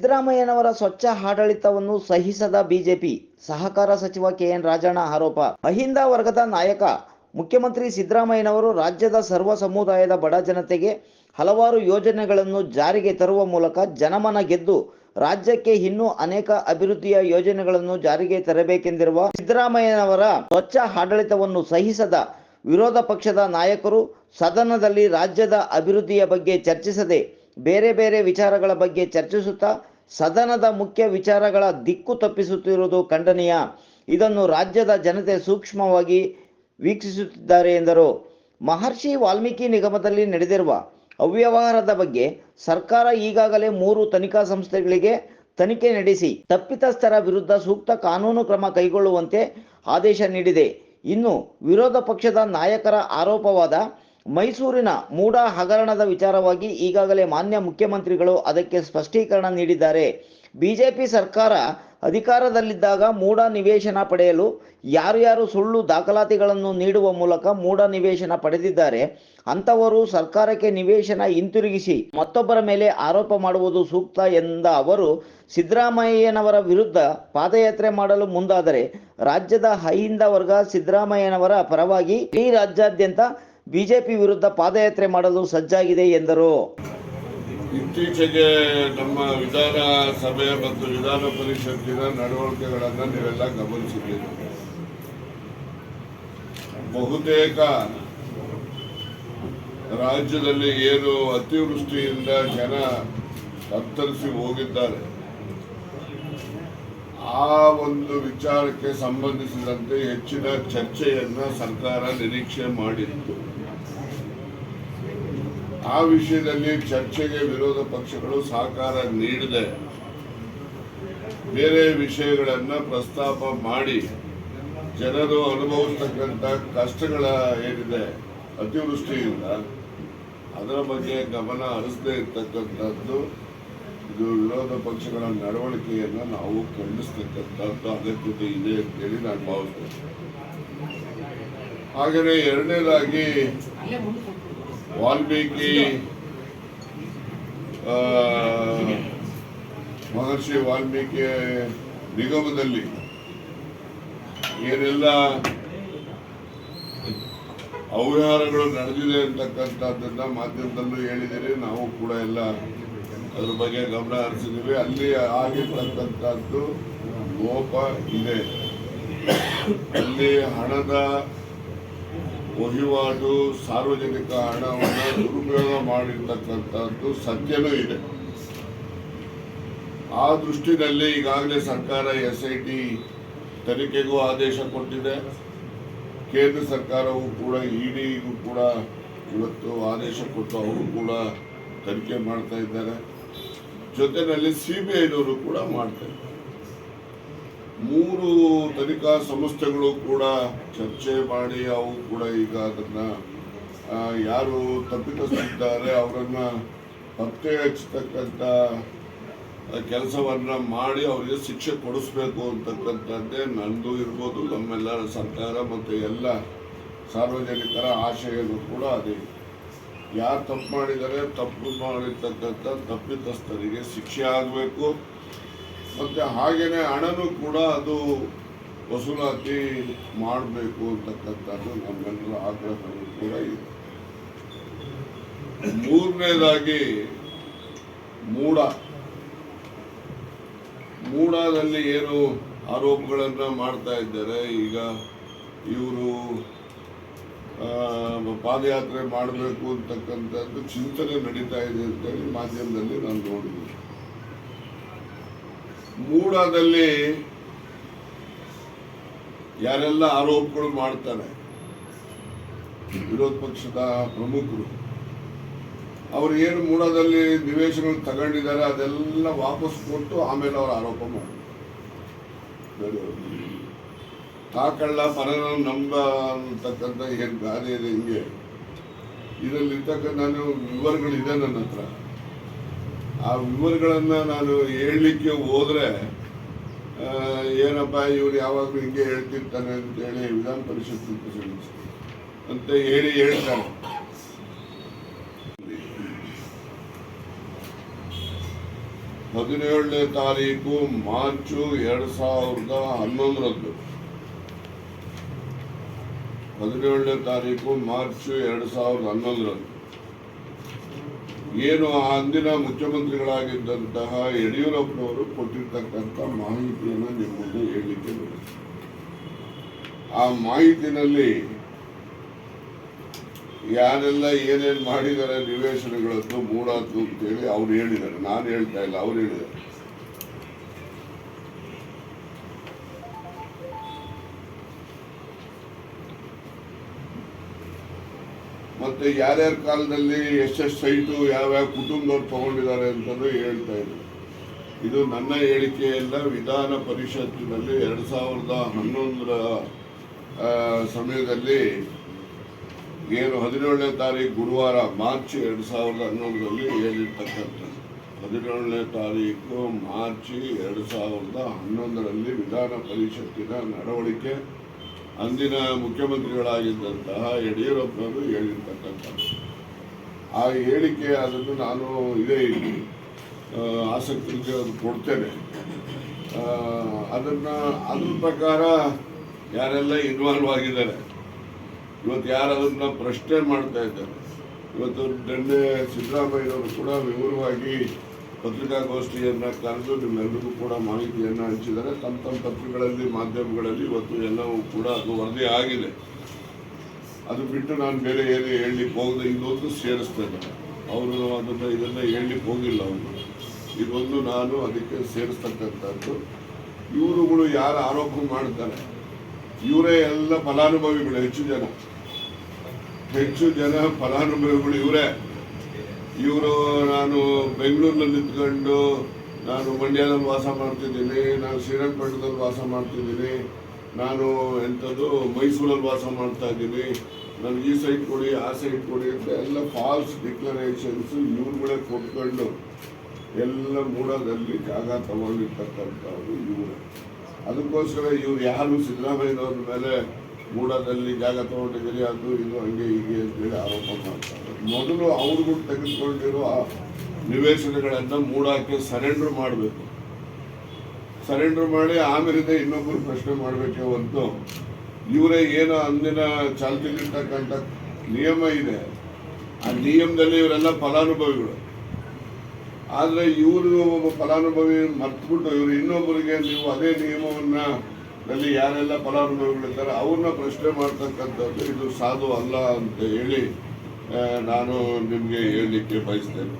ಸಿದ್ದರಾಮಯ್ಯನವರ ಸ್ವಚ್ಛ ಆಡಳಿತವನ್ನು ಸಹಿಸದ ಬಿಜೆಪಿ. ಸಹಕಾರ ಸಚಿವ ಕೆಎನ್ ರಾಜಣ್ಣ ಆರೋಪ. ಅಹಿಂದ ವರ್ಗದ ನಾಯಕ, ಮುಖ್ಯಮಂತ್ರಿ ಸಿದ್ದರಾಮಯ್ಯನವರು ರಾಜ್ಯದ ಸರ್ವ ಸಮುದಾಯದ ಬಡ ಜನತೆಗೆ ಹಲವಾರು ಯೋಜನೆಗಳನ್ನು ಜಾರಿಗೆ ತರುವ ಮೂಲಕ ಜನಮನ ಗೆದ್ದು ರಾಜ್ಯಕ್ಕೆ ಇನ್ನೂ ಅನೇಕ ಅಭಿವೃದ್ಧಿಯ ಯೋಜನೆಗಳನ್ನು ಜಾರಿಗೆ ತರಬೇಕೆಂದಿರುವ ಸಿದ್ದರಾಮಯ್ಯನವರ ಸ್ವಚ್ಛ ಆಡಳಿತವನ್ನು ಸಹಿಸದ ವಿರೋಧ ಪಕ್ಷದ ನಾಯಕರು ಸದನದಲ್ಲಿ ರಾಜ್ಯದ ಅಭಿವೃದ್ಧಿಯ ಬಗ್ಗೆ ಚರ್ಚಿಸದೆ ಬೇರೆ ಬೇರೆ ವಿಚಾರಗಳ ಬಗ್ಗೆ ಚರ್ಚಿಸುತ್ತಾ ಸದನದ ಮುಖ್ಯ ವಿಚಾರಗಳ ದಿಕ್ಕು ತಪ್ಪಿಸುತ್ತಿರುವುದು ಖಂಡನೀಯ. ಇದನ್ನು ರಾಜ್ಯದ ಜನತೆ ಸೂಕ್ಷ್ಮವಾಗಿ ವೀಕ್ಷಿಸುತ್ತಿದ್ದಾರೆ ಎಂದರು. ಮಹರ್ಷಿ ವಾಲ್ಮೀಕಿ ನಿಗಮದಲ್ಲಿ ನಡೆದಿರುವ ಅವ್ಯವಹಾರದ ಬಗ್ಗೆ ಸರ್ಕಾರ ಈಗಾಗಲೇ ಮೂರು ತನಿಖಾ ಸಂಸ್ಥೆಗಳಿಗೆ ತನಿಖೆ ನಡೆಸಿ ತಪ್ಪಿತಸ್ಥರ ವಿರುದ್ಧ ಸೂಕ್ತ ಕಾನೂನು ಕ್ರಮ ಕೈಗೊಳ್ಳುವಂತೆ ಆದೇಶ ನೀಡಿದೆ. ಇನ್ನು ವಿರೋಧ ಪಕ್ಷದ ನಾಯಕರ ಆರೋಪವಾದ ಮೈಸೂರಿನ ಮೂಡ ಹಗರಣದ ವಿಚಾರವಾಗಿ ಈಗಾಗಲೇ ಮಾನ್ಯ ಮುಖ್ಯಮಂತ್ರಿಗಳು ಅದಕ್ಕೆ ಸ್ಪಷ್ಟೀಕರಣ ನೀಡಿದ್ದಾರೆ. ಬಿಜೆಪಿ ಸರ್ಕಾರ ಅಧಿಕಾರದಲ್ಲಿದ್ದಾಗ ಮೂಡ ನಿವೇಶನ ಪಡೆಯಲು ಯಾರು ಯಾರು ಸುಳ್ಳು ದಾಖಲಾತಿಗಳನ್ನು ನೀಡುವ ಮೂಲಕ ಮೂಡ ನಿವೇಶನ ಪಡೆದಿದ್ದಾರೆ. ಅಂಥವರು ಸರ್ಕಾರಕ್ಕೆ ನಿವೇಶನ ಹಿಂತಿರುಗಿಸಿ ಮತ್ತೊಬ್ಬರ ಮೇಲೆ ಆರೋಪ ಮಾಡುವುದು ಸೂಕ್ತ ಎಂದ ಅವರು, ಸಿದ್ದರಾಮಯ್ಯನವರ ವಿರುದ್ಧ ಪಾದಯಾತ್ರೆ ಮಾಡಲು ಮುಂದಾದರೆ ರಾಜ್ಯದ ಹೈಯಿಂದ ವರ್ಗ ಸಿದ್ದರಾಮಯ್ಯನವರ ಪರವಾಗಿ ಇಡೀ ರಾಜ್ಯಾದ್ಯಂತ ಬಿಜೆಪಿ ವಿರುದ್ಧ ಪಾದಯಾತ್ರೆ ಮಾಡಲು ಸಜ್ಜಾಗಿದೆ ಎಂದರು. ಇತ್ತೀಚೆಗೆ ನಮ್ಮ ವಿಧಾನಸಭೆ ಮತ್ತು ವಿಧಾನ ಪರಿಷತ್ತಿನ ನಡವಳಿಕೆಗಳನ್ನು ನೀವೆಲ್ಲ ಗಮನಿಸಿದ್ದೀರಿ. ಬಹುತೇಕ ರಾಜ್ಯದಲ್ಲಿ ಏನು ಅತಿವೃಷ್ಟಿಯಿಂದ ಜನ ತತ್ತರಿಸಿ ಹೋಗಿದ್ದಾರೆ. ಆ ಒಂದು ವಿಚಾರಕ್ಕೆ ಸಂಬಂಧಿಸಿದಂತೆ ಹೆಚ್ಚಿನ ಚರ್ಚೆಯನ್ನು ಸರ್ಕಾರ ನಿರೀಕ್ಷೆ ಮಾಡಿತ್ತು. ಆ ವಿಷಯದಲ್ಲಿ ಚರ್ಚೆಗೆ ವಿರೋಧ ಪಕ್ಷಗಳು ಸಹಕಾರ ನೀಡದೆ ಬೇರೆ ವಿಷಯಗಳನ್ನು ಪ್ರಸ್ತಾಪ ಮಾಡಿ ಜನರು ಅನುಭವಿಸ್ತಕ್ಕಂಥ ಕಷ್ಟಗಳ ಏನಿದೆ ಅತಿವೃಷ್ಟಿಯಿಂದ ಅದರ ಬಗ್ಗೆ ಗಮನ ಹರಿಸದೇ ಇರ್ತಕ್ಕಂಥದ್ದು, ಇದು ವಿರೋಧ ಪಕ್ಷಗಳ ನಡವಳಿಕೆಯನ್ನು ನಾವು ಖಂಡಿಸ್ತಕ್ಕಂಥದ್ದು ಅಗತ್ಯತೆ ಇದೆ ಅಂತೇಳಿ ನಾನು ಭಾವಿಸ್ತೇನೆ. ಹಾಗೆಯೇ ಎರಡನೇದಾಗಿ ವಾಲ್ಮೀಕಿ ಮಹರ್ಷಿ ವಾಲ್ಮೀಕಿ ನಿಗಮದಲ್ಲಿ ಏನೆಲ್ಲ ಅವ್ಯವಹಾರಗಳು ನಡೆದಿದೆ ಅಂತಕ್ಕಂಥದ್ದನ್ನ ಮಾಧ್ಯಮದಲ್ಲೂ ಹೇಳಿದ್ದೀರಿ ನಾವು ಕೂಡ ಎಲ್ಲ ಅದ್ರ ಬಗ್ಗೆ ಗಮನ ಹರಿಸಿದ್ದೀವಿ. ಅಲ್ಲಿ ಆಗಿರ್ತಕ್ಕಂಥದ್ದು ಲೋಪ ಇದೆ. ಅಲ್ಲಿ ಹಣದ ವಹಿವಾಟು, ಸಾರ್ವಜನಿಕ ಹಣವನ್ನು ದುರುಪಯೋಗ ಮಾಡಿರ್ತಕ್ಕಂಥದ್ದು ಸತ್ಯನೂ ಇದೆ. ಆ ದೃಷ್ಟಿನಲ್ಲಿ ಈಗಾಗಲೇ ಸರ್ಕಾರ ಎಸ್ ಐ ಟಿ ತನಿಖೆಗೂ ಆದೇಶ ಕೊಟ್ಟಿದೆ. ಕೇಂದ್ರ ಸರ್ಕಾರವು ಕೂಡ ಇಡಿಗೂ ಕೂಡ ಇವತ್ತು ಆದೇಶ ಕೊಟ್ಟು ಅವರು ಕೂಡ ತನಿಖೆ ಮಾಡ್ತಾ ಇದ್ದಾರೆ. ಜೊತೆಯಲ್ಲಿ ಸಿ ಬಿ ಐನವರು ಕೂಡ ಮಾಡ್ತಾರೆ ಮೂರು ತನಿಖಾ ಸಂಸ್ಥೆಗಳು ಕೂಡ ಚರ್ಚೆ ಮಾಡಿ ಅವು ಕೂಡ ಈಗ ಅದನ್ನ ಯಾರು ತಪ್ಪಿತಸ್ಥಿದ್ದಾರೆ ಅವರನ್ನ ಪತ್ತೆ ಹಚ್ಚತಕ್ಕಂಥ ಕೆಲಸವನ್ನ ಮಾಡಿ ಅವರಿಗೆ ಶಿಕ್ಷೆ ಕೊಡಿಸ್ಬೇಕು ಅಂತಕ್ಕಂಥದ್ದೇ ನಂದು ಇರ್ಬೋದು, ನಮ್ಮೆಲ್ಲರ ಸರ್ಕಾರ ಮತ್ತು ಎಲ್ಲ ಸಾರ್ವಜನಿಕರ ಆಶಯನೂ ಕೂಡ ಅದೇ. ಯಾರು ತಪ್ಪು ಮಾಡಿದರೆ ತಪ್ಪು ಮಾಡಿರ್ತಕ್ಕಂಥ ತಪ್ಪಿತಸ್ಥರಿಗೆ ಶಿಕ್ಷೆ ಆಗಬೇಕು. ಮತ್ತೆ ಹಾಗೇನೆ ಹಣನೂ ಕೂಡ ಅದು ವಸೂಲಾತಿ ಮಾಡಬೇಕು ಅಂತಕ್ಕಂಥದ್ದು ನಮ್ಮೆಲ್ಲರ ಆಗ್ರಹವೂ ಕೂಡ ಇದೆ. ಮೂರನೇದಾಗಿ ಮೂಡ. ಮೂಡಾದಲ್ಲಿ ಏನು ಆರೋಪಗಳನ್ನು ಮಾಡ್ತಾ ಇದ್ದಾರೆ, ಈಗ ಇವರು ಪಾದಯಾತ್ರೆ ಮಾಡಬೇಕು ಅಂತಕ್ಕಂಥದ್ದು ಚಿಂತನೆ ನಡೀತಾ ಇದೆ ಅಂತೇಳಿ ಮಾಧ್ಯಮದಲ್ಲಿ ನಾನು ನೋಡಿದ್ದೀನಿ. ಮೂಡಾದಲ್ಲಿ ಯಾರೆಲ್ಲ ಆರೋಪಗಳು ಮಾಡ್ತಾರೆ, ವಿರೋಧ ಪಕ್ಷದ ಪ್ರಮುಖರು, ಅವ್ರು ಏನು ಮೂಡಾದಲ್ಲಿ ನಿವೇಶನ ತಗೊಂಡಿದ್ದಾರೆ, ಅದೆಲ್ಲ ವಾಪಸ್ ಕೊಟ್ಟು ಆಮೇಲೆ ಅವರು ಆರೋಪ ಮಾಡಿ ತಾಕಳ್ಳ ಪರನ ನಂಬ ಅಂತಕ್ಕಂಥ ಏನು ಗಾದೆ ಇದೆ ಹಿಂಗೆ. ಇದರಲ್ಲಿ ಇರ್ತಕ್ಕಂಥ ವಿವರಗಳಿದೆ ನನ್ನ ಹತ್ರ. ಆ ವಿವರಗಳನ್ನು ನಾನು ಹೇಳಲಿಕ್ಕೆ ಹೋದರೆ ಏನಪ್ಪ ಇವ್ರು ಯಾವಾಗಲೂ ಹಿಂಗೆ ಹೇಳ್ತಿರ್ತಾನೆ ಅಂತೇಳಿ ವಿಧಾನ ಪರಿಷತ್ ಅಂತ ಹೇಳಿ ಹೇಳ್ತಾರೆ. ಹದಿನೇಳನೇ ತಾರೀಕು ಮಾರ್ಚು ಎರಡು ಸಾವಿರದ ಹನ್ನೊಂದರಂದು. ಹದಿನೇಳನೇ ತಾರೀಕು ಮಾರ್ಚ್ ಎರಡು ಸಾವಿರದ ಹನ್ನೊಂದರಂದು. ಏನು ಆ ಅಂದಿನ ಮುಖ್ಯಮಂತ್ರಿಗಳಾಗಿದ್ದಂತಹ ಯಡಿಯೂರಪ್ಪನವರು ಕೊಟ್ಟಿರ್ತಕ್ಕಂಥ ಮಾಹಿತಿಯನ್ನು ನಿಮ್ಮ ಮುಂದೆ ಹೇಳಲಿಕ್ಕೆ. ಆ ಮಾಹಿತಿನಲ್ಲಿ ಯಾರೆಲ್ಲ ಏನೇನು ಮಾಡಿದ್ದಾರೆ ನಿವೇಶನಗಳನ್ನು ಮೂಡಾದ್ದು ಅಂತೇಳಿ ಅವ್ರು ಹೇಳಿದ್ದಾರೆ ನಾನು ಹೇಳ್ತಾ ಇಲ್ಲ, ಅವ್ರು ಹೇಳಿದ್ದಾರೆ ಮತ್ತೆ ಯಾರ್ಯಾರ ಕಾಲದಲ್ಲಿ ಎಷ್ಟೆಷ್ಟು ಸೈಟು, ಯಾವ್ಯಾವ ಕುಟುಂಬದವ್ರು ತಗೊಂಡಿದ್ದಾರೆ ಅಂತಂದು ಹೇಳ್ತಾ ಇದ್ರು. ಇದು ನನ್ನ ಹೇಳಿಕೆಯೆಲ್ಲ, ವಿಧಾನ ಪರಿಷತ್ತಿನಲ್ಲಿ ಎರಡು ಸಾವಿರದ ಹನ್ನೊಂದರ ಸಮಯದಲ್ಲಿ ಏನು ಹದಿನೇಳನೇ ತಾರೀಕು ಗುರುವಾರ, ಮಾರ್ಚ್ ಎರಡು ಸಾವಿರದ ಹನ್ನೊಂದರಲ್ಲಿ ಹೇಳಿರ್ತಕ್ಕಂಥದ್ದು. ಹದಿನೇಳನೇ ತಾರೀಕು ಮಾರ್ಚ್ ಎರಡು ಸಾವಿರದ ಹನ್ನೊಂದರಲ್ಲಿ ವಿಧಾನ ಪರಿಷತ್ತಿನ ನಡವಳಿಕೆ ಅಂದಿನ ಮುಖ್ಯಮಂತ್ರಿಗಳಾಗಿದ್ದಂತಹ ಯಡಿಯೂರಪ್ಪನವರು ಹೇಳಿರ್ತಕ್ಕಂಥ ಆ ಹೇಳಿಕೆ ಅದನ್ನು ನಾನು ಇದೇ ಆಸಕ್ತಿಗೆ ಅದು ಕೊಡ್ತೇನೆ. ಅದನ್ನು ಅದನ್ನ ಅದ್ರ ಪ್ರಕಾರ ಯಾರೆಲ್ಲ ಇನ್ವಾಲ್ವ್ ಆಗಿದ್ದಾರೆ, ಇವತ್ತು ಯಾರು ಅದನ್ನು ಪ್ರಶ್ನೆ ಮಾಡ್ತಾ ಇದ್ದಾರೆ, ಇವತ್ತು ನಿನ್ನೆ ಸಿದ್ದರಾಮಯ್ಯವರು ಕೂಡ ವಿವರವಾಗಿ ಪತ್ರಿಕಾಗೋಷ್ಠಿಯನ್ನ ಕರೆದು ನಿಮ್ಮೆಲ್ಲರಿಗೂ ಕೂಡ ಮಾಹಿತಿಯನ್ನು ಹಂಚಿದ್ದಾರೆ. ತಮ್ಮ ತಮ್ಮ ಪತ್ರಿಕೆಗಳಲ್ಲಿ, ಮಾಧ್ಯಮಗಳಲ್ಲಿ ಇವತ್ತು ಎಲ್ಲವೂ ಕೂಡ ಅದು ವರದಿ ಆಗಿದೆ. ಅದು ಬಿಟ್ಟು ನಾನು ಬೇರೆ ಏನು ಹೇಳಲಿಕ್ಕೆ ಹೋಗದೆ ಇದೊಂದು ಸೇರಿಸ್ತೇನೆ. ಅವರು ಅದನ್ನು, ಇದನ್ನ ಹೇಳಲಿಕ್ಕೆ ಹೋಗಿಲ್ಲ ಅವರು. ಇದೊಂದು ನಾನು ಅದಕ್ಕೆ ಸೇರಿಸ್ತಕ್ಕಂಥದ್ದು. ಇವರುಗಳು ಯಾರು ಆರೋಪ ಮಾಡ್ತಾರೆ. ಇವರೇ ಎಲ್ಲ ಫಲಾನುಭವಿಗಳು, ಹೆಚ್ಚು ಜನ. ಹೆಚ್ಚು ಜನ ಫಲಾನುಭವಿಗಳು ಇವರೇ. ಇವರು ನಾನು ಬೆಂಗಳೂರಿನಲ್ಲಿ ನಿಂತ್ಕೊಂಡು ನಾನು ಮಂಡ್ಯದಲ್ಲಿ ವಾಸ ಮಾಡ್ತಿದ್ದೀನಿ, ನಾನು ಶ್ರೀರಂಗಪಟ್ಟಣದಲ್ಲಿ ವಾಸ ಮಾಡ್ತಿದ್ದೀನಿ, ನಾನು ಎಂಥದ್ದು ಮೈಸೂರಲ್ಲಿ ವಾಸ ಮಾಡ್ತಾ ಇದ್ದೀನಿ, ನನಗೆ ಈ ಸೈಟ್ ಕೊಡಿ, ಆ ಸೈಟ್ ಕೊಡಿ ಅಂತ ಎಲ್ಲ ಫಾಲ್ಸ್ ಡಿಕ್ಲರೇಷನ್ಸ್ ಇವ್ರುಗಳೇ ಕೊಟ್ಕೊಂಡು ಎಲ್ಲ ಮೂಡದಲ್ಲಿ ಜಾಗ ತಗೊಂಡಿರ್ತಕ್ಕಂಥವ್ರು ಇವರು. ಅದಕ್ಕೋಸ್ಕರ ಇವ್ರು ಯಾರು ಸಿದ್ದರಾಮಯ್ಯನವ್ರ ಮೇಲೆ ಮೂಡದಲ್ಲಿ ಜಾಗ ತಗೊಂಡಿದ್ದೀರಿ, ಅದು ಇದು ಹಂಗೆ ಹೀಗೆ ಅಂತೇಳಿ ಆರೋಪ ಮಾಡ್ತಾರೆ. ಮೊದಲು ಅವ್ರಿಗೂ ತೆಗೆದುಕೊಂಡಿರೋ ಆ ನಿವೇಶನಗಳನ್ನು ಮೂಡಕ್ಕೆ ಸರೆಂಡರ್ ಮಾಡಬೇಕು. ಸರೆಂಡರ್ ಮಾಡಿ ಆಮೇಲಿಂದ ಇನ್ನೊಬ್ಬರು ಪ್ರಶ್ನೆ ಮಾಡಬೇಕೇ ಹೊರತು, ಇವರೇ ಏನೋ ಅಂದಿನ ಚಾಲ್ತಿಲಿರ್ತಕ್ಕಂಥ ನಿಯಮ ಇದೆ. ಆ ನಿಯಮದಲ್ಲಿ ಇವರೆಲ್ಲ ಫಲಾನುಭವಿಗಳು. ಆದರೆ ಇವರು ಒಬ್ಬ ಫಲಾನುಭವಿ ಮರ್ತ್ಬಿಟ್ಟು ಇವರು ಇನ್ನೊಬ್ಬರಿಗೆ ನೀವು ಅದೇ ನಿಯಮವನ್ನ ನಲ್ಲಿ ಯಾರೆಲ್ಲ ಫಲಾನುಭವಿಗಳಿದ್ದಾರೆ ಅವ್ರನ್ನ ಪ್ರಶ್ನೆ ಮಾಡ್ತಕ್ಕಂಥದ್ದು ಇದು ಸಾಧು ಅಲ್ಲ ಅಂತ ಹೇಳಿ ನಾನು ನಿಮಗೆ ಹೇಳಲಿಕ್ಕೆ ಬಯಸ್ತೇನೆ.